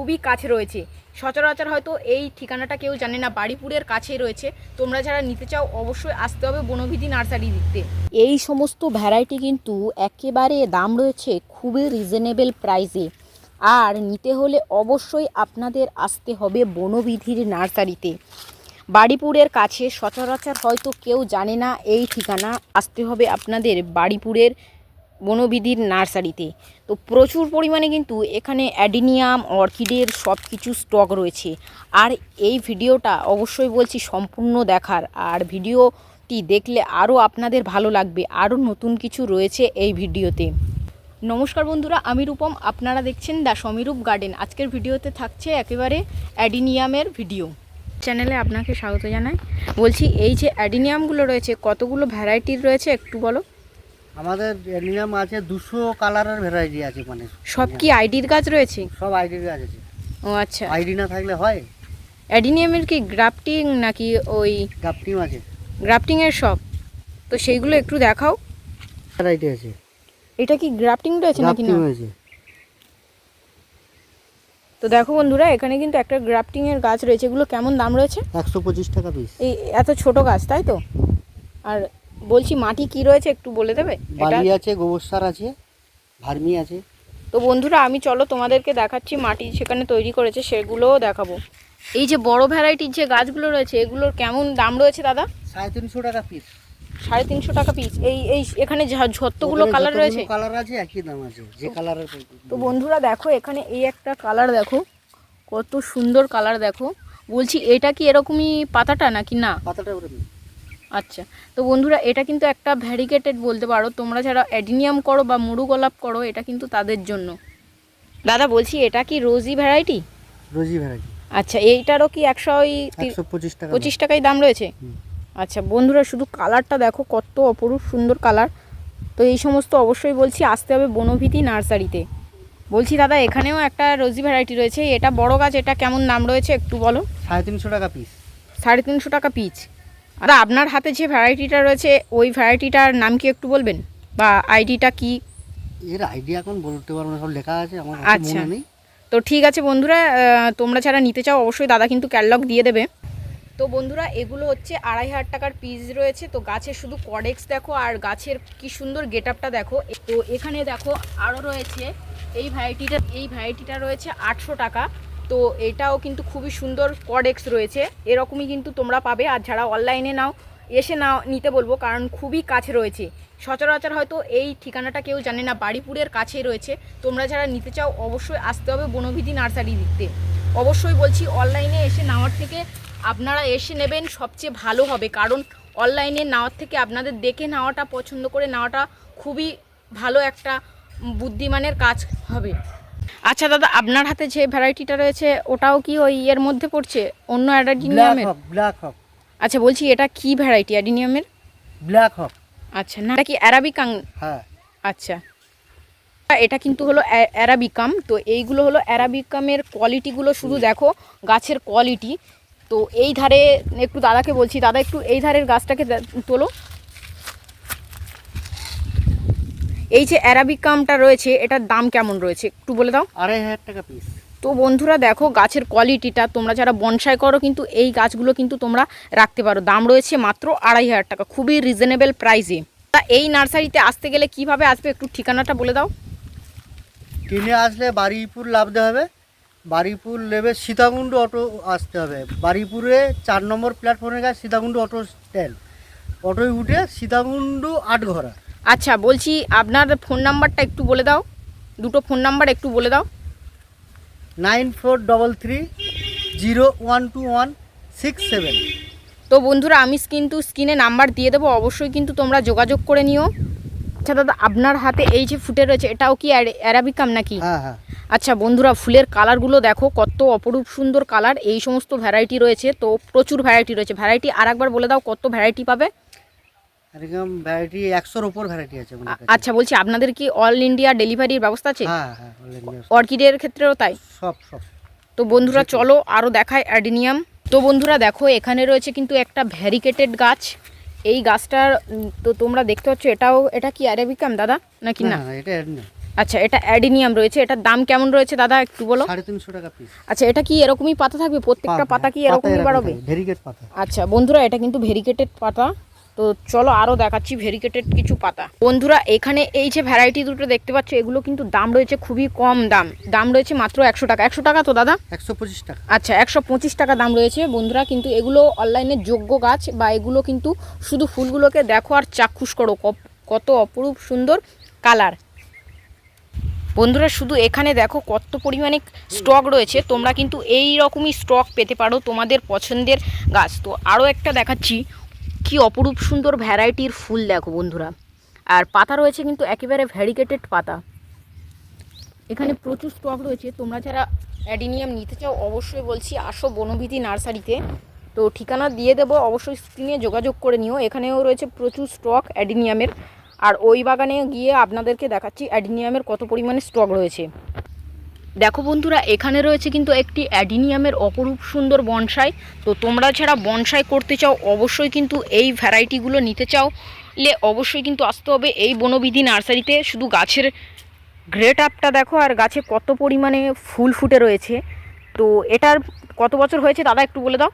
খুবই কাছে রয়েছে। সচরাচর হয়তো এই ঠিকানাটা কেউ জানে না, বাড়িপুরের কাছেই রয়েছে। তোমরা যারা নিতে চাও অবশ্যই আসতে হবে বনবিধি নার্সারি দিতে। এই সমস্ত ভ্যারাইটি কিন্তু একেবারে দাম রয়েছে খুবই রিজনেবল প্রাইসে। আর নিতে হলে অবশ্যই আপনাদের আসতে হবে বনবিধির নার্সারিতে। বাড়িপুরের কাছে সচরাচর হয়তো কেউ জানে না এই ঠিকানা। আসতে হবে আপনাদের বাড়িপুরের বনবিধির নার্সারিতে। তো প্রচুর পরিমাণে কিন্তু এখানে অ্যাডিনিয়াম, অর্কিডের সব কিছু স্টক রয়েছে। আর এই ভিডিওটা অবশ্যই বলছি সম্পূর্ণ দেখার। আর ভিডিওটি দেখলে আরও আপনাদের ভালো লাগবে, আরও নতুন কিছু রয়েছে এই ভিডিওতে। নমস্কার বন্ধুরা, আমি রূপম। আপনারা দেখছেন দ্য সমীরূপ গার্ডেন। আজকের ভিডিওতে থাকছে একেবারে অ্যাডিনিয়ামের ভিডিও। চ্যানেলে আপনাকে স্বাগত জানাই। বলছি এই যে অ্যাডিনিয়ামগুলো রয়েছে, কতগুলো ভ্যারাইটির রয়েছে একটু বলো? আমাদের অ্যালিনাম আছে দুশো কালারের ভ্যারাইটি আছে মানে। সব কি আইডির গাছ রয়েছে? সব আইডি গাছ আছে। ও আচ্ছা। আইডি না থাকলে হয়? অ্যাডিনিয়ামের কি গ্রাফটিং নাকি ওই গাপটিম আছে। গ্রাফটিংয়ের সব? তো সেইগুলো একটু দেখাও। ভ্যারাইটি আছে। এটা কি গ্রাফটিং রয়েছে নাকি না? আছে তো দেখো বন্ধুরা এখানে কিন্তু একটা গ্রাফটিংয়ের গাছ রয়েছে। এগুলো কেমন দাম রয়েছে? একশো পঁচিশ টাকা পিস এই এত ছোট গাছ তাই তো? আর বলছি মাটি কি রয়েছে একটু বলে দেবে? বালি আছে গোবর সার আছে ভার্মি আছে। তো বন্ধুরা আমি চলো তোমাদেরকে দেখাচ্ছি মাটি সেখানে তৈরি করেছে সেগুলোও দেখাবো। এই যে বড় ভ্যারাইটির যে গাছগুলো রয়েছে এগুলোর কেমন দাম রয়েছে দাদা? সাড়ে তিনশো টাকা পিস সাড়ে তিনশো টাকা পিস এই এই এখানে যা- যতগুলো কালার রয়েছে? কালার আছে একই দাম আছে যে কালারের তো বন্ধুরা দেখো এখানে এই একটা কালার দেখো। কত সুন্দর কালার দেখো। বলছি এটা কি এরকমই পাতাটা নাকি না? পাতাটা। আচ্ছা তো বন্ধুরা এটা কিন্তু একটা ভ্যারিগেটেড বলতে পারো। তোমরা যারা অ্যাডিনিয়াম করো বা মুরু গোলাপ করো এটা কিন্তু তাদের জন্য। দাদা বলছি এটা কি রোজি ভ্যারাইটি রোজি ভ্যারাইটি আচ্ছা এইটারও কি একশো ওই পঁচিশ টাকা পঁচিশ টাকায় দাম রয়েছে? আচ্ছা বন্ধুরা শুধু কালারটা দেখো কত অপরূপ সুন্দর কালার তো এই সমস্ত অবশ্যই বলছি আসতে হবে বনভীতি নার্সারিতে। বলছি দাদা এখানেও একটা রোজি ভ্যারাইটি রয়েছে। এটা বড় গাছ এটা কেমন দাম রয়েছে একটু বলো? সাড়ে তিনশো টাকা পিস সাড়ে তিনশো টাকা পিচ আর আপনার হাতে যে ভ্যারাইটিটা রয়েছে ওই ভ্যারাইটিটার নাম কি একটু বলবেন? বা আইডিটা কি? এর আইডিয়া এখন বলতে পারব না সব লেখা আছে আমার আচ্ছা। মনে নেই। তো ঠিক আছে বন্ধুরা তোমরা যারা নিতে চাও অবশ্যই দাদা কিন্তু ক্যাটলগ দিয়ে দেবে। তো বন্ধুরা এগুলো হচ্ছে আড়াই হাজার টাকার পিস রয়েছে। তো গাছের শুধু কডেক্স দেখো আর গাছের কি সুন্দর গেট আপটা দেখো। তো এখানে দেখো আরও রয়েছে এই ভ্যারাইটিটা এই ভ্যারাইটিটা রয়েছে আটশো টাকা। তো এটাও কিন্তু খুবই সুন্দর কডেক্স রয়েছে। এরকমই কিন্তু তোমরা পাবে। আর যারা অনলাইনে নাও, এসে নাও, নিতে বলব, কারণ খুবই কাছে রয়েছে। সচরাচর হয়তো এই ঠিকানাটা কেউ জানে না, বাড়িপুরের কাছেই রয়েছে। তোমরা যারা নিতে চাও, অবশ্যই আসতে হবে বনবিধি নার্সারি দিতে। অবশ্যই বলছি অনলাইনে এসে নেওয়ার থেকে আপনারা এসে নেবেন, সবচেয়ে ভালো হবে। কারণ অনলাইনে নেওয়ার থেকে আপনাদের দেখে নেওয়াটা, পছন্দ করে নেওয়াটা খুবই ভালো একটা বুদ্ধিমানের কাজ হবে। আচ্ছা দাদা আপনার হাতে যে ভ্যারাইটিটা রয়েছে ওটাও কি ওই এর মধ্যে পড়ছে? অন্য অ্যাডাডিনিয়ামের ব্ল্যাক হক আচ্ছা বলছি এটা কি ভ্যারাইটি অ্যাডিনিয়ামের ব্ল্যাক হক আচ্ছা না এটা কি অ্যারাবিকাং হ্যাঁ। আচ্ছা। এটা কিন্তু হলো অ্যা- অ্যারাবিকাম তো এইগুলো হলো অ্যারাবিকামের কোয়ালিটিগুলো শুধু দেখো গাছের কোয়ালিটি তো এই ধারে একটু দাদাকে বলছি দাদা একটু এই ধারের গাছটাকে তোলো। এই যে অ্যারাবিক অ্যারাবিকামটা রয়েছে এটার দাম কেমন রয়েছে? একটু বলে দাও। আড়াই হাজার টাকা পিস তো বন্ধুরা দেখো গাছের কোয়ালিটিটা তোমরা যারা বনসাই করো কিন্তু এই গাছগুলো কিন্তু তোমরা রাখতে পারো। দাম রয়েছে মাত্র আড়াই হাজার টাকা খুবই রিজনেবল প্রাইসে তা এই নার্সারিতে আসতে গেলে কীভাবে আসবে একটু ঠিকানাটা বলে দাও। ট্রেনে আসলে বারুইপুর লাভতে হবে। বারুইপুর নেবে সীতাকুণ্ড অটো আসতে হবে। বারুইপুরে চার নম্বর প্ল্যাটফর্মে গেছে সীতাকুণ্ড অটো স্ট্যান্ড অটোয় উঠে সীতাকুণ্ড আটঘরা। আচ্ছা বলছি আপনার ফোন নাম্বারটা একটু বলে দাও। দুটো ফোন নাম্বার একটু বলে দাও। Nine four double three zero one two one six seven তো বন্ধুরা আমি কিন্তু স্ক্রিনে নাম্বার দিয়ে দেবো। অবশ্যই কিন্তু তোমরা যোগাযোগ করে নিও। আচ্ছা দাদা আপনার হাতে এই যে ফুটে রয়েছে এটাও কি অ্যারাবিকাম নাকি? হ্যাঁ হ্যাঁ। আচ্ছা বন্ধুরা ফুলের কালারগুলো দেখো কত অপরূপ সুন্দর কালার এই সমস্ত ভ্যারাইটি রয়েছে তো প্রচুর ভ্যারাইটি রয়েছে। ভ্যারাইটি আর একবার বলে দাও কত ভ্যারাইটি পাবে? এরকম ভ্যারাইটি একশোর ওপর ভ্যারাইটি আছে আচ্ছা বলছি আপনাদের কি অল ইন্ডিয়া ডেলিভারির ব্যবস্থা আছে? হ্যাঁ হ্যাঁ অর্কিডের ক্ষেত্রেও তাই? সব সব। তো বন্ধুরা চলো আরও দেখায় অ্যাডিনিয়াম। তো বন্ধুরা দেখো এখানে রয়েছে কিন্তু একটা ভ্যারিকেটেড গাছ। এই গাছটার তো তোমরা দেখতে পাচ্ছ এটাও এটা কি অ্যারাবিকাম দাদা? নাকি না? এটা আচ্ছা এটা অ্যাডিনিয়াম রয়েছে। এটার দাম কেমন রয়েছে দাদা একটু বলো? সাড়ে তিনশো টাকা পিস আচ্ছা এটা কি এরকমই পাতা থাকবে? প্রত্যেকটা পাতা কি এরকমই বাড়বে ভেরিকেট পাতা। আচ্ছা বন্ধুরা এটা কিন্তু ভেরিকেটেড পাতা। তো চলো আরও দেখাচ্ছি ভেরিকেটেড কিছু পাতা। বন্ধুরা এখানে এই যে ভ্যারাইটি দুটো দেখতে পাচ্ছ এগুলো কিন্তু দাম রয়েছে খুবই কম দাম। দাম রয়েছে মাত্র একশো টাকা। একশো টাকা তো দাদা? একশো পঁচিশ টাকা। আচ্ছা একশো পঁচিশ টাকা দাম রয়েছে। বন্ধুরা কিন্তু এগুলো অনলাইনে যোগ্য গাছ বা এগুলো কিন্তু শুধু ফুলগুলোকে দেখো আর চাক্ষুষ করো। কত অপরূপ সুন্দর কালার বন্ধুরা শুধু এখানে দেখো কত পরিমাণে স্টক রয়েছে। তোমরা কিন্তু এই রকমই স্টক পেতে পারো তোমাদের পছন্দের গাছ। তো আরও একটা দেখাচ্ছি। কি অপরূপ সুন্দর ভ্যারাইটির ফুল দেখো বন্ধুরা। আর পাতা রয়েছে কিন্তু একেবারে ভ্যারিকেটেড পাতা। এখানে প্রচুর স্টক রয়েছে। তোমরা যারা অ্যাডিনিয়াম নিতে চাও, অবশ্যই বলছি আসো বনবিধি নার্সারিতে। তো ঠিকানা দিয়ে দেবো, অবশ্যই স্ক্রিনে যোগাযোগ করে নিও। এখানেও রয়েছে প্রচুর স্টক অ্যাডিনিয়ামের। আর ওই বাগানে গিয়ে আপনাদেরকে দেখাচ্ছি অ্যাডিনিয়ামের কত পরিমাণে স্টক রয়েছে। দেখো বন্ধুরা এখানে রয়েছে কিন্তু একটি অ্যাডিনিয়ামের অপরূপ সুন্দর বনসাই। তো তোমরা যারা বনসাই করতে চাও অবশ্যই কিন্তু এই ভ্যারাইটিগুলো নিতে চাও। লে অবশ্যই কিন্তু আসতে হবে এই বনবিধি নার্সারিতে। শুধু গাছের গ্রেট আপটা দেখো আর গাছে কত পরিমাণে ফুল ফুটে রয়েছে। তো এটার কত বছর হয়েছে দাদা একটু বলে দাও?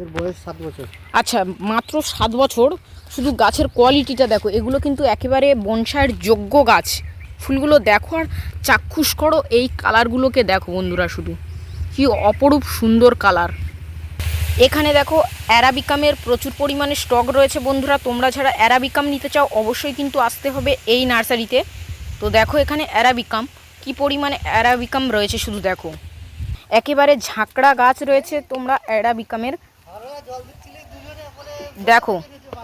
এর বয়স সাত বছর। আচ্ছা মাত্র সাত বছর। শুধু গাছের কোয়ালিটিটা দেখো এগুলো কিন্তু একেবারে বনসাইয়ের যোগ্য গাছ। ফুলগুলো দেখো আর চাক্ষুষ করো, এই কালারগুলোকে দেখো বন্ধুরা শুধু। কি অপরূপ সুন্দর কালার। এখানে দেখো অ্যারাবিকামের প্রচুর পরিমাণে স্টক রয়েছে বন্ধুরা, তোমরা যারা অ্যারাবিকাম নিতে চাও অবশ্যই কিন্তু আসতে হবে এই নার্সারিতে। তো দেখো এখানে অ্যারাবিকাম, কি পরিমাণে অ্যারাবিকাম রয়েছে শুধু দেখো। একেবারে ঝাঁকড়া গাছ রয়েছে তোমরা অ্যারাবিকামের। দেখো,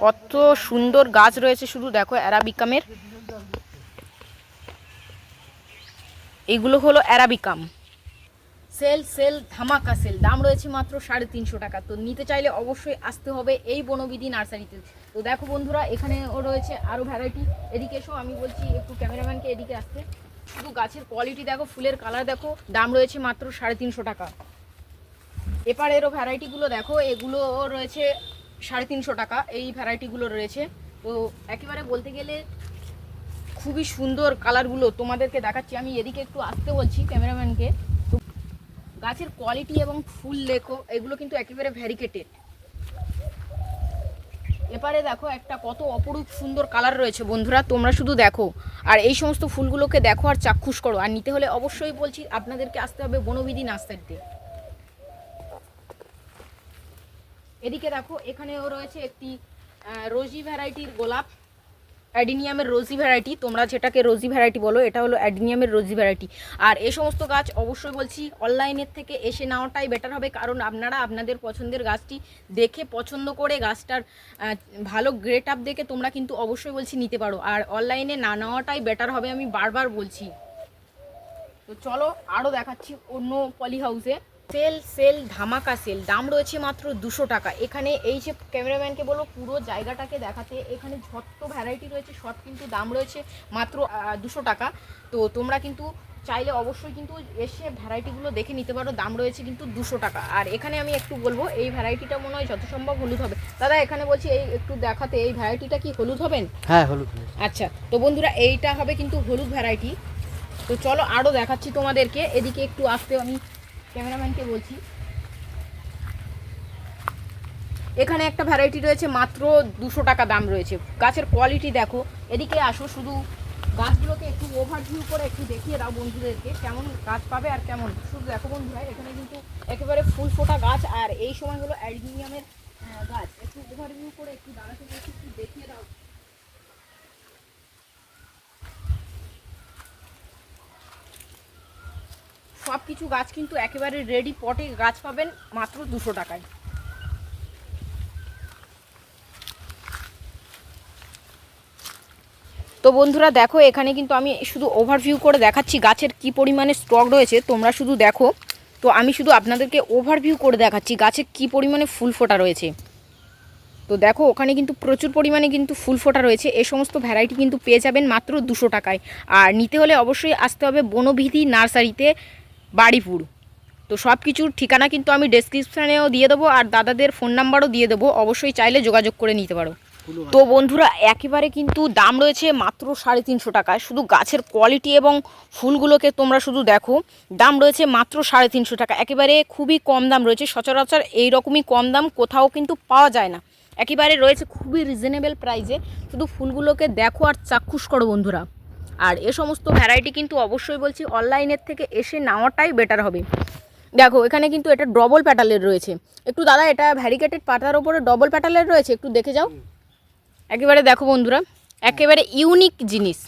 কত সুন্দর গাছ রয়েছে শুধু দেখো অ্যারাবিকামের। এগুলো হলো অ্যারাবিকাম সেল সেল, ধামাকা সেল। দাম রয়েছে মাত্র সাড়ে তিনশো টাকা। তো নিতে চাইলে অবশ্যই আসতে হবে এই বনবিধি নার্সারিতে। তো দেখো বন্ধুরা এখানে ও রয়েছে আরও ভ্যারাইটি এদিকে এসো, আমি বলছি একটু ক্যামেরাম্যানকে এদিকে আসতে। শুধু গাছের কোয়ালিটি দেখো, ফুলের কালার দেখো, দাম রয়েছে মাত্র সাড়ে তিনশো টাকা। এপারেরও ভ্যারাইটিগুলো দেখো, এগুলো রয়েছে সাড়ে তিনশো টাকা, এই ভ্যারাইটিগুলো রয়েছে। তো একেবারে বলতে গেলে খুবই সুন্দর কালারগুলো তোমাদেরকে দেখাচ্ছি। আমি এদিকে একটু আসতে বলছি ক্যামেরাম্যানকে। গাছের কোয়ালিটি এবং ফুল লেখো, এগুলো কিন্তু একেবারে ভ্যারিকেটেড এপারে দেখো একটা কত অপরূপ সুন্দর কালার রয়েছে বন্ধুরা, তোমরা শুধু দেখো। আর এই সমস্ত ফুলগুলোকে দেখো আর চাক্ষুষ করো। আর নিতে হলে অবশ্যই বলছি, আপনাদেরকে আসতে হবে বনবিধি নার্সারিতে এদিকে দেখো, এখানেও রয়েছে একটি রোজি ভ্যারাইটির গোলাপ। অ্যাডিনিয়ামের রোজি ভ্যারাইটি, তোমরা যেটাকে রোজি ভ্যারাইটি বলো, এটা হলো অ্যাডিনিয়ামের রোজি ভ্যারাইটি। আর এই সমস্ত গাছ অবশ্যই বলছি অনলাইনের থেকে এসে নেওয়াটাই বেটার হবে, কারণ আপনারা আপনাদের পছন্দের গাছটি দেখে পছন্দ করে গাছটার ভালো গ্রেট আপ দেখে তোমরা কিন্তু অবশ্যই বলছি নিতে পারো। আর অনলাইনে না নেওয়াটাই বেটার হবে, আমি বারবার বলছি। তো চলো আরও দেখাচ্ছি অন্য পলি হাউসে সেল সেল ধামাকা সেল। দাম রয়েছে মাত্র দুশো টাকা। এখানে এই যে ক্যামেরাম্যানকে বলো পুরো জায়গাটাকে দেখাতে এখানে যত ভ্যারাইটি রয়েছে সব কিন্তু দাম রয়েছে মাত্র দুশো টাকা। তো তোমরা কিন্তু চাইলে অবশ্যই কিন্তু এসে ভ্যারাইটিগুলো দেখে নিতে পারো। দাম রয়েছে কিন্তু দুশো টাকা। আর এখানে আমি একটু বলব এই ভ্যারাইটিটা মনে হয় যত সম্ভব হলুদ হবে। দাদা এখানে বলছি এই একটু দেখাতে এই ভ্যারাইটিটা কি হলুদ হবেন? হ্যাঁ হলুদ হলুদ। আচ্ছা তো বন্ধুরা এইটা হবে কিন্তু হলুদ ভ্যারাইটি তো চলো আরও দেখাচ্ছি তোমাদেরকে। এদিকে একটু আসতে আমি ক্যামেরাম্যানকে বলছি। এখানে একটা ভ্যারাইটি রয়েছে মাত্র দুশো টাকা দাম রয়েছে। গাছের কোয়ালিটি দেখো। এদিকে আসো শুধু গাছগুলোকে একটু ওভারভিউ করে একটু দেখিয়ে দাও বন্ধুদেরকে কেমন গাছ পাবে আর কেমন। শুধু দেখো বন্ধুরা এখানে কিন্তু একেবারে ফুল ফোটা গাছ আর এই সময় হলো অ্যালবিনিয়ামের আহ, গাছ। একটু ওভারভিউ করে একটু দাঁড়াতে একটু দেখিয়ে দাও। সব কিছু গাছ কিন্তু একেবারে রেডি পটে গাছ পাবেন মাত্র দুশো টাকায়। তো বন্ধুরা দেখো, এখানে কিন্তু আমি শুধু ওভারভিউ করে দেখাচ্ছি গাছের কি পরিমাণে স্টক রয়েছে, তোমরা শুধু দেখো। তো আমি শুধু আপনাদেরকে ওভারভিউ করে দেখাচ্ছি গাছে কি পরিমাণে ফুল ফোটা রয়েছে। তো দেখো, ওখানে কিন্তু প্রচুর পরিমাণে কিন্তু ফুল ফোটা রয়েছে, এ সমস্ত ভ্যারাইটি কিন্তু পেয়ে যাবেন মাত্র দুশো টাকায়। আর নিতে হলে অবশ্যই আসতে হবে বনবিধি নার্সারিতে বাড়িপুর তো সব কিছুর ঠিকানা কিন্তু আমি ডেসক্রিপশানেও দিয়ে দেবো আর দাদাদের ফোন নাম্বারও দিয়ে দেবো। অবশ্যই চাইলে যোগাযোগ করে নিতে পারো। তো বন্ধুরা, একেবারে কিন্তু দাম রয়েছে মাত্র সাড়ে তিনশো টাকায়। শুধু গাছের কোয়ালিটি এবং ফুলগুলোকে তোমরা শুধু দেখো। দাম রয়েছে মাত্র সাড়ে তিনশো টাকা। একেবারে খুবই কম দাম রয়েছে। সচরাচর এই রকমই কম দাম কোথাও কিন্তু পাওয়া যায় না। একেবারে রয়েছে খুবই রিজনেবল প্রাইসে শুধু ফুলগুলোকে দেখো আর চাক্ষুষ করো বন্ধুরা। আর এ সমস্ত ভ্যারাইটি কিন্তু অবশ্যই বলছি অনলাইনের থেকে এসে নেওয়াটাই বেটার হবে। দেখো এখানে কিন্তু এটা ডবল প্যাটালের রয়েছে। একটু দাদা এটা ভ্যারিকেটেড পাতার ওপরে ডবল প্যাটালের রয়েছে? একটু দেখে যাও। একেবারে দেখো বন্ধুরা একেবারে ইউনিক জিনিস।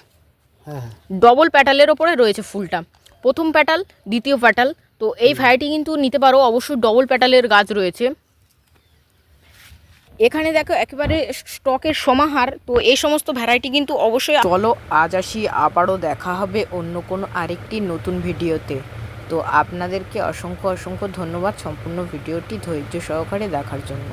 হ্যাঁ হ্যাঁ। ডবল প্যাটালের ওপরে রয়েছে ফুলটা। প্রথম প্যাটাল দ্বিতীয় প্যাটাল তো এই ভ্যারাইটি কিন্তু নিতে পারো অবশ্যই ডবল প্যাটালের গাছ রয়েছে। এখানে দেখো একেবারে স্টকের সমাহার, তো এই সমস্ত ভ্যারাইটি কিন্তু অবশ্যই চলো আজ আসি, আবারও দেখা হবে অন্য কোনো আরেকটি নতুন ভিডিওতে। তো আপনাদেরকে অসংখ্য অসংখ্য ধন্যবাদ সম্পূর্ণ ভিডিওটি ধৈর্য সহকারে দেখার জন্য।